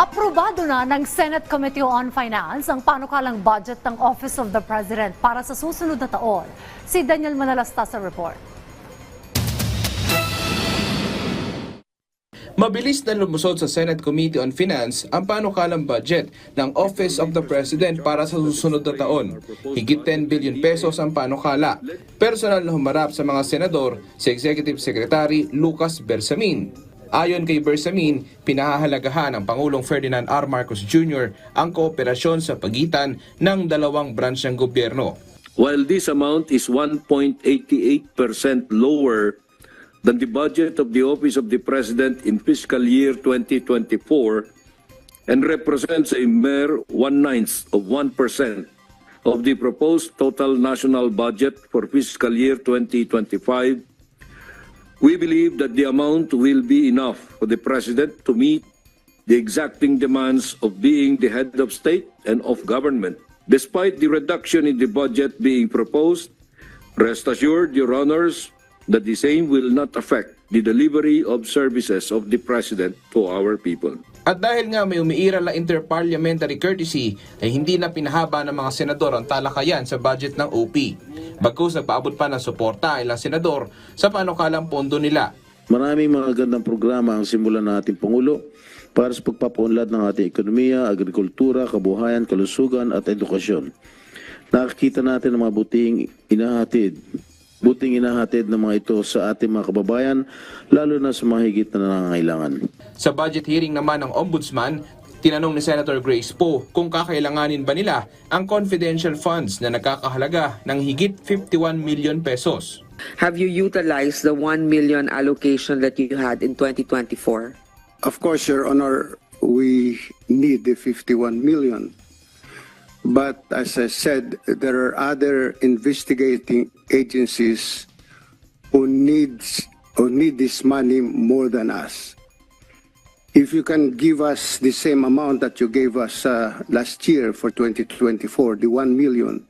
Aprobado na ng Senate Committee on Finance ang panukalang budget ng Office of the President para sa susunod na taon. Si Daniel Manalasta sa report. Mabilis na lumusod sa Senate Committee on Finance ang panukalang budget ng Office of the President para sa susunod na taon. Higit 10 billion pesos ang panukala. Personal na humarap sa mga senador si Executive Secretary Lucas Bersamin. Ayon kay Bersamin, pinahahalagahan ng Pangulong Ferdinand R. Marcos Jr. ang kooperasyon sa pagitan ng dalawang branch ng gobyerno. While this amount is 1.88% lower than the budget of the Office of the President in fiscal year 2024 and represents a mere one-ninth of 1% of the proposed total national budget for fiscal year 2025, we believe that the amount will be enough for the President to meet the exacting demands of being the head of state and of government. Despite the reduction in the budget being proposed, rest assured, Your Honors, that the same will not affect the delivery of services of the President to our people. At dahil nga may umiiral na interparliamentary courtesy ay hindi na pinahaba ng mga senador ang talakayan sa budget ng OP. Bagkus nagpaabot pa ng suporta ang ilang senador sa panukalang pondo nila. Maraming mga gandang programa ang simulan ng ating Pangulo para sa pagpapaunlad ng ating ekonomiya, agrikultura, kabuhayan, kalusugan at edukasyon. Nakikita natin ang mga buting inahatid, buting inahatid ng mga ito sa ating mga kababayan, lalo na sa mga higit na nangangailangan. Sa budget hearing naman ng Ombudsman, tinanong ni Senator Grace Poe kung kakailanganin ba nila ang confidential funds na nagkakahalaga ng higit 51 million pesos. Have you utilized the 1 million allocation that you had in 2024? Of course, Your Honor, we need the 51 million. But as I said, there are other investigating agencies who needs who need this money more than us. If you can give us the same amount that you gave us uh, last year for 2024, the 1 million,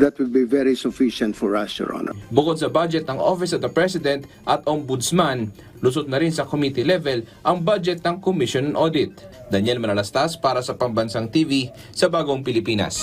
that would be very sufficient for us, Your Honor. Bukod sa budget ng Office of the President at Ombudsman, lusot na rin sa committee level ang budget ng Commission on Audit. Daniel Manalastas para sa Pambansang TV sa Bagong Pilipinas.